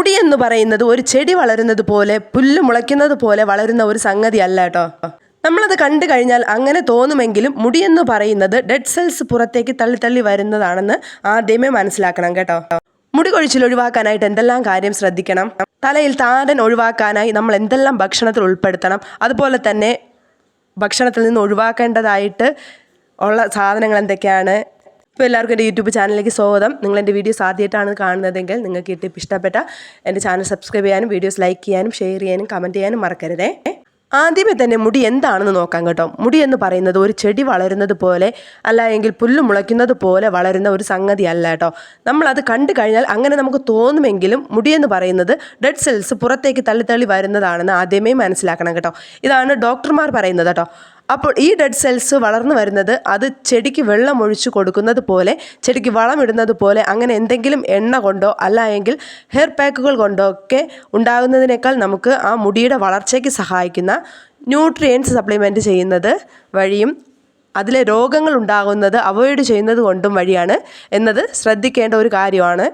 മുടി എന്ന് പറയുന്നത് ഒരു ചെടി വളരുന്നത് പോലെ പുല്ല് മുളയ്ക്കുന്നത് പോലെ വളരുന്ന ഒരു സംഗതി അല്ല കേട്ടോ. നമ്മളത് കണ്ടു കഴിഞ്ഞാൽ അങ്ങനെ തോന്നുമെങ്കിലും മുടി എന്ന് പറയുന്നത് ഡെഡ് സെൽസ് പുറത്തേക്ക് തള്ളി തള്ളി വരുന്നതാണെന്ന് ആദ്യമേ മനസ്സിലാക്കണം കേട്ടോ. മുടി കൊഴിച്ചിൽ ഒഴിവാക്കാനായിട്ട് എന്തെല്ലാം കാര്യം ശ്രദ്ധിക്കണം? തലയിൽ താരൻ ഒഴിവാക്കാനായി നമ്മൾ എന്തെല്ലാം ഭക്ഷണത്തിൽ ഉൾപ്പെടുത്തണം? അതുപോലെ തന്നെ ഭക്ഷണത്തിൽ നിന്ന് ഒഴിവാക്കേണ്ടതായിട്ട് ഉള്ള സാധനങ്ങൾ എന്തൊക്കെയാണ്? ഇപ്പോൾ എല്ലാവർക്കും എന്റെ യൂട്യൂബ് ചാനലിലേക്ക് സ്വാഗതം. നിങ്ങൾ എന്റെ വീഡിയോസ് ആദ്യമായിട്ടാണ് കാണുന്നതെങ്കിൽ നിങ്ങൾക്ക് ഈ ടിപ്പ് ഇഷ്ടപ്പെട്ട എന്റെ ചാനൽ സബ്സ്ക്രൈബ് ചെയ്യാനും വീഡിയോസ് ലൈക്ക് ചെയ്യാനും ഷെയർ ചെയ്യാനും കമന്റ് ചെയ്യാനും മറക്കരുതേ. ആദ്യമേ തന്നെ മുടി എന്താണെന്ന് നോക്കാം കേട്ടോ. മുടി എന്ന് പറയുന്നത് ഒരു ചെടി വളരുന്നത് പോലെ അല്ല എങ്കിൽ പുല്ല് മുളയ്ക്കുന്നത് പോലെ വളരുന്ന ഒരു സംഗതി അല്ല കേട്ടോ. നമ്മളത് കണ്ടു കഴിഞ്ഞാൽ അങ്ങനെ നമുക്ക് തോന്നുമെങ്കിലും മുടി എന്ന് പറയുന്നത് ഡെഡ് സെൽസ് പുറത്തേക്ക് തള്ളി തള്ളി വരുന്നതാണെന്ന് ആദ്യമേ മനസ്സിലാക്കണം കേട്ടോ. ഇതാണ് ഡോക്ടർമാർ പറയുന്നത് കേട്ടോ. അപ്പോൾ ഈ ഡെഡ് സെൽസ് വളർന്നു വരുന്നത് അത് ചെടിക്ക് വെള്ളം ഒഴിച്ചു കൊടുക്കുന്നത് പോലെ ചെടിക്ക് വളമിടുന്നത് പോലെ അങ്ങനെ എന്തെങ്കിലും എണ്ണ കൊണ്ടോ അല്ല എങ്കിൽ ഹെയർ പാക്കുകൾ കൊണ്ടോ ഒക്കെ ഉണ്ടാകുന്നതിനേക്കാൾ നമുക്ക് ആ മുടിയുടെ വളർച്ചയ്ക്ക് സഹായിക്കുന്ന ന്യൂട്രിയൻസ് സപ്ലിമെന്റ് ചെയ്യുന്നത് വഴിയും അതിലെ രോഗങ്ങൾ ഉണ്ടാകുന്നത് അവോയ്ഡ് ചെയ്യുന്നത് കൊണ്ടും വഴിയാണ് എന്നത് ശ്രദ്ധിക്കേണ്ട ഒരു കാര്യമാണ്.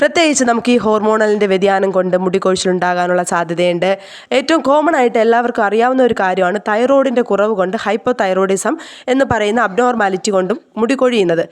പ്രത്യേകിച്ച് നമുക്ക് ഈ ഹോർമോണലിന്റെ വ്യതിയാനം കൊണ്ട് മുടികൊഴിച്ചിലുണ്ടാകാനുള്ള സാധ്യതയുണ്ട്. ഏറ്റവും കോമൺ ആയിട്ട് എല്ലാവർക്കും അറിയാവുന്ന ഒരു കാര്യമാണ് തൈറോയിഡിന്റെ കുറവ് കൊണ്ട് ഹൈപ്പോ തൈറോയിഡിസം എന്ന് പറയുന്ന അബ്നോർമാലിറ്റി കൊണ്ടും മുടി കൊഴിയുന്നത്.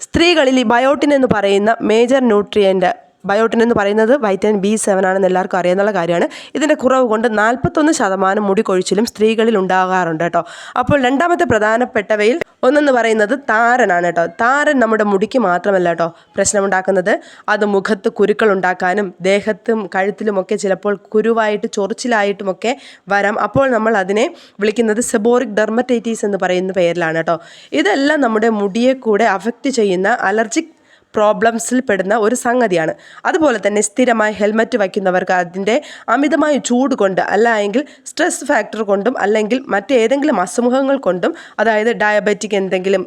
സ്ത്രീകളിൽ ഈ ബയോട്ടിൻ എന്ന് പറയുന്ന മേജർ ന്യൂട്രിയന്റ് ബയോട്ടിൻ എന്ന് പറയുന്നത് വൈറ്റമിൻ ബി സെവൻ ആണെന്ന് എല്ലാവർക്കും അറിയാവുന്ന കാര്യമാണ്. ഇതിന്റെ കുറവ് കൊണ്ട് നാൽപ്പത്തൊന്ന് ശതമാനം മുടി കൊഴിച്ചിലും സ്ത്രീകളിൽ ഉണ്ടാകാറുണ്ട് കേട്ടോ. അപ്പോൾ രണ്ടാമത്തെ പ്രധാനപ്പെട്ടവയിൽ ഒന്നെന്ന് പറയുന്നത് താരനാണ് കേട്ടോ. താരൻ നമ്മുടെ മുടിക്ക് മാത്രമല്ല കേട്ടോ പ്രശ്നമുണ്ടാക്കുന്നത്. അത് മുഖത്ത് കുരുക്കൾ ഉണ്ടാക്കാനും ദേഹത്തും കഴുത്തിലുമൊക്കെ ചിലപ്പോൾ കുരുവായിട്ട് ചൊറിച്ചിലായിട്ടുമൊക്കെ വരാം. അപ്പോൾ നമ്മൾ അതിനെ വിളിക്കുന്നത് സെബോറിക് ഡെർമറ്റൈറ്റീസ് എന്ന് പറയുന്ന പേരിലാണ് കേട്ടോ. ഇതെല്ലാം നമ്മുടെ മുടിയെ കൂടെ അഫക്റ്റ് ചെയ്യുന്ന അലർജിക് പ്രോബ്ലംസിൽ പെടുന്ന ഒരു സംഗതിയാണ്. അതുപോലെ തന്നെ സ്ഥിരമായി ഹെൽമറ്റ് വയ്ക്കുന്നവർക്ക് അതിന്റെ അമിതമായ ചൂട് കൊണ്ട് അല്ലെങ്കിൽ സ്ട്രെസ് ഫാക്ടർ കൊണ്ടും അല്ലെങ്കിൽ മറ്റേതെങ്കിലും അസുഖങ്ങൾ കൊണ്ടും അതായത് ഡയബറ്റിക് എന്തെങ്കിലും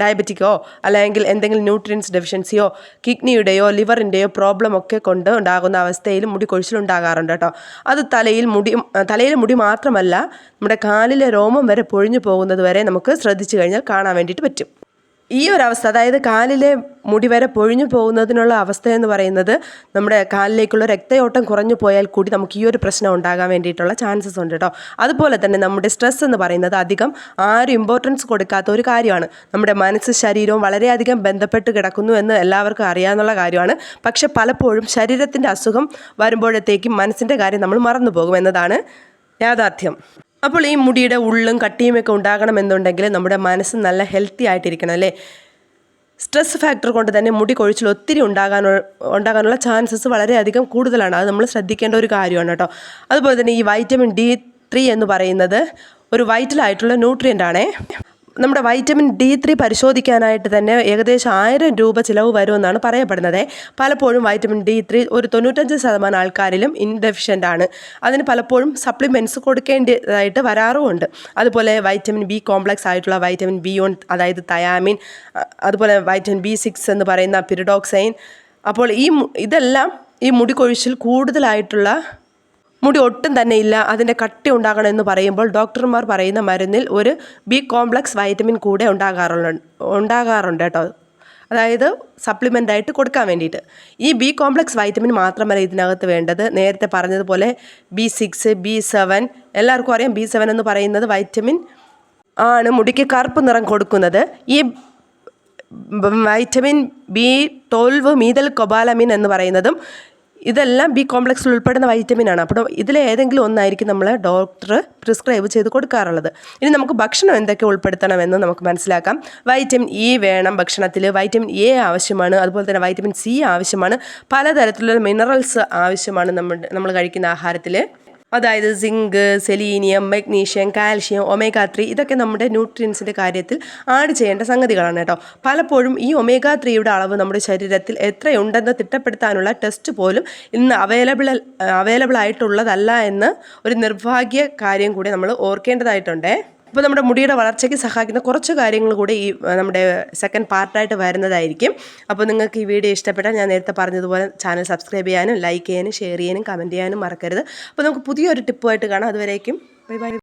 ഡയബറ്റിക്കോ അല്ലെങ്കിൽ എന്തെങ്കിലും ന്യൂട്രിയൻസ് ഡെഫിഷ്യൻസിയോ കിഡ്നിയുടെയോ ലിവറിന്റെയോ പ്രോബ്ലം ഒക്കെ കൊണ്ട് ഉണ്ടാകുന്ന അവസ്ഥയിൽ മുടി കൊഴിച്ചിലുണ്ടാകാറുണ്ട് കേട്ടോ. അത് തലയിൽ മുടി തലയിലെ മുടി മാത്രമല്ല നമ്മുടെ കാലിലെ രോമം വരെ പൊഴിഞ്ഞു പോകുന്നത് വരെ നമുക്ക് ശ്രദ്ധിച്ചു കഴിഞ്ഞാൽ കാണാൻ വേണ്ടിയിട്ട് പറ്റും. ഈ ഒരു അവസ്ഥ അതായത് കാലിലെ മുടി വരെ പൊഴിഞ്ഞു പോകുന്നതിനുള്ള അവസ്ഥ എന്ന് പറയുന്നത് നമ്മുടെ കാലിലേക്കുള്ള രക്തയോട്ടം കുറഞ്ഞു പോയാൽ കൂടി നമുക്ക് ഈ ഒരു പ്രശ്നം ഉണ്ടാകാൻ വേണ്ടിയിട്ടുള്ള ചാൻസസ് ഉണ്ട് കേട്ടോ അതുപോലെ തന്നെ നമ്മുടെ സ്ട്രെസ് എന്ന് പറയുന്നത് അധികം ആരും ഇമ്പോർട്ടൻസ് കൊടുക്കാത്ത ഒരു കാര്യമാണ്. നമ്മുടെ മനസ്സ് ശരീരവും വളരെയധികം ബന്ധപ്പെട്ട് കിടക്കുന്നു എന്ന് എല്ലാവർക്കും അറിയാവുന്ന കാര്യമാണ്. പക്ഷെ പലപ്പോഴും ശരീരത്തിന്റെ അസുഖം വരുമ്പോഴത്തേക്കും മനസ്സിന്റെ കാര്യം നമ്മൾ മറന്നു പോകും എന്നതാണ് യാഥാർത്ഥ്യം. അപ്പോൾ ഈ മുടിയുടെ ഉള്ളും കട്ടിയുമൊക്കെ ഉണ്ടാകണമെന്നുണ്ടെങ്കിൽ നമ്മുടെ മനസ്സ് നല്ല ഹെൽത്തി ആയിട്ടിരിക്കണം അല്ലേ? സ്ട്രെസ് ഫാക്ടർ കൊണ്ട് തന്നെ മുടി കൊഴിച്ചിൽ ഒത്തിരി ഉണ്ടാകാനുള്ള ഉണ്ടാകാനുള്ള ചാൻസസ് വളരെയധികം കൂടുതലാണ്. അത് നമ്മൾ ശ്രദ്ധിക്കേണ്ട ഒരു കാര്യമാണ് കേട്ടോ. അതുപോലെ തന്നെ ഈ വൈറ്റമിൻ ഡി ത്രീ എന്ന് പറയുന്നത് ഒരു വൈറ്റലായിട്ടുള്ള ന്യൂട്രിയന്റ് ആണേ. നമ്മുടെ വൈറ്റമിൻ ഡി ത്രീ പരിശോധിക്കാനായിട്ട് തന്നെ ഏകദേശം ആയിരം രൂപ ചിലവ് വരുമെന്നാണ് പറയപ്പെടുന്നത്. പലപ്പോഴും വൈറ്റമിൻ ഡി ത്രീ ഒരു തൊണ്ണൂറ്റഞ്ച് ശതമാനം ആൾക്കാരിലും ഇൻഡെഫിഷ്യന്റ് ആണ്. അതിന് പലപ്പോഴും സപ്ലിമെന്റ്സ് കൊടുക്കേണ്ടതായിട്ട് വരാറുമുണ്ട്. അതുപോലെ വൈറ്റമിൻ ബി കോംപ്ലക്സ് ആയിട്ടുള്ള വൈറ്റമിൻ ബി ഒൺ അതായത് തയാമിൻ അതുപോലെ വൈറ്റമിൻ ബി സിക്സ് എന്ന് പറയുന്ന പിരിഡോക്സൈൻ അപ്പോൾ ഈ ഇതെല്ലാം ഈ മുടി കൊഴിച്ചിൽ കൂടുതലായിട്ടുള്ള മുടി ഒട്ടും തന്നെ ഇല്ല അതിന്റെ കട്ടി ഉണ്ടാകണമെന്ന് പറയുമ്പോൾ ഡോക്ടർമാർ പറയുന്ന മരുന്നിൽ ഒരു ബി കോംപ്ലക്സ് വൈറ്റമിൻ കൂടെ ഉണ്ടാകാറുള്ള ഉണ്ടാകാറുണ്ട് കേട്ടോ. അതായത് സപ്ലിമെന്റ് ആയിട്ട് കൊടുക്കാൻ വേണ്ടിയിട്ട്. ഈ ബി കോംപ്ലക്സ് വൈറ്റമിൻ മാത്രമല്ല ഇതിനകത്ത് വേണ്ടത്. നേരത്തെ പറഞ്ഞതുപോലെ ബി സിക്സ് ബി സെവൻ എല്ലാവർക്കും അറിയാം ബി സെവൻ എന്ന് പറയുന്നത് വൈറ്റമിൻ ആണ് മുടിക്ക് കറുപ്പ് നിറം കൊടുക്കുന്നത്. ഈ vitamin B twelve methyl cobalamin എന്ന് പറയുന്നതും ഇതെല്ലാം ബി കോംപ്ലക്സിൽ ഉൾപ്പെടുന്ന വൈറ്റമിൻ ആണ്. അപ്പോൾ ഇതിലേതെങ്കിലും ഒന്നായിരിക്കും നമ്മൾ ഡോക്ടർ പ്രിസ്ക്രൈബ് ചെയ്ത് കൊടുക്കാറുള്ളത്. ഇനി നമുക്ക് ഭക്ഷണം എന്തൊക്കെ ഉൾപ്പെടുത്തണമെന്ന് നമുക്ക് മനസ്സിലാക്കാം. വൈറ്റമിൻ ഇ വേണം ഭക്ഷണത്തിൽ. വൈറ്റമിൻ എ ആവശ്യമാണ്. അതുപോലെ തന്നെ വൈറ്റമിൻ സി ആവശ്യമാണ്. പലതരത്തിലുള്ള മിനറൽസ് ആവശ്യമാണ് നമ്മൾ നമ്മൾ കഴിക്കുന്ന ആഹാരത്തിൽ. അതായത് zinc selenium magnesium calcium omega three ഇതൊക്കെ നമ്മുടെ ന്യൂട്രിയൻസിന്റെ കാര്യത്തിൽ ആഡ് ചെയ്യേണ്ട സംഗതികളാണ് കേട്ടോ. പലപ്പോഴും ഈ ഒമേഗ ത്രീയുടെ അളവ് നമ്മുടെ ശരീരത്തിൽ എത്രയുണ്ടെന്ന് തിട്ടപ്പെടുത്താനുള്ള ടെസ്റ്റ് പോലും ഇന്ന് അവൈലബിൾ അവൈലബിൾ ആയിട്ടുള്ളതല്ല എന്ന് ഒരു നിർഭാഗ്യ കാര്യം കൂടി നമ്മൾ ഓർക്കേണ്ടതായിട്ടുണ്ടേ. അപ്പോൾ നമ്മുടെ മുടിയുടെ വളർച്ചയ്ക്ക് സഹായിക്കുന്ന കുറച്ച് കാര്യങ്ങൾ കൂടി ഈ നമ്മുടെ സെക്കൻഡ് പാർട്ടായിട്ട് വരുന്നതായിരിക്കും. അപ്പോൾ നിങ്ങൾക്ക് ഈ വീഡിയോ ഇഷ്ടപ്പെട്ടാൽ ഞാൻ നേരത്തെ പറഞ്ഞതുപോലെ ചാനൽ സബ്സ്ക്രൈബ് ചെയ്യാനും ലൈക്ക് ചെയ്യാനും ഷെയർ ചെയ്യാനും കമന്റ് ചെയ്യാനും മറക്കരുത്. അപ്പോൾ നമുക്ക് പുതിയൊരു ടിപ്പുമായിട്ട് കാണാം. അതുവരേക്കും. Bye bye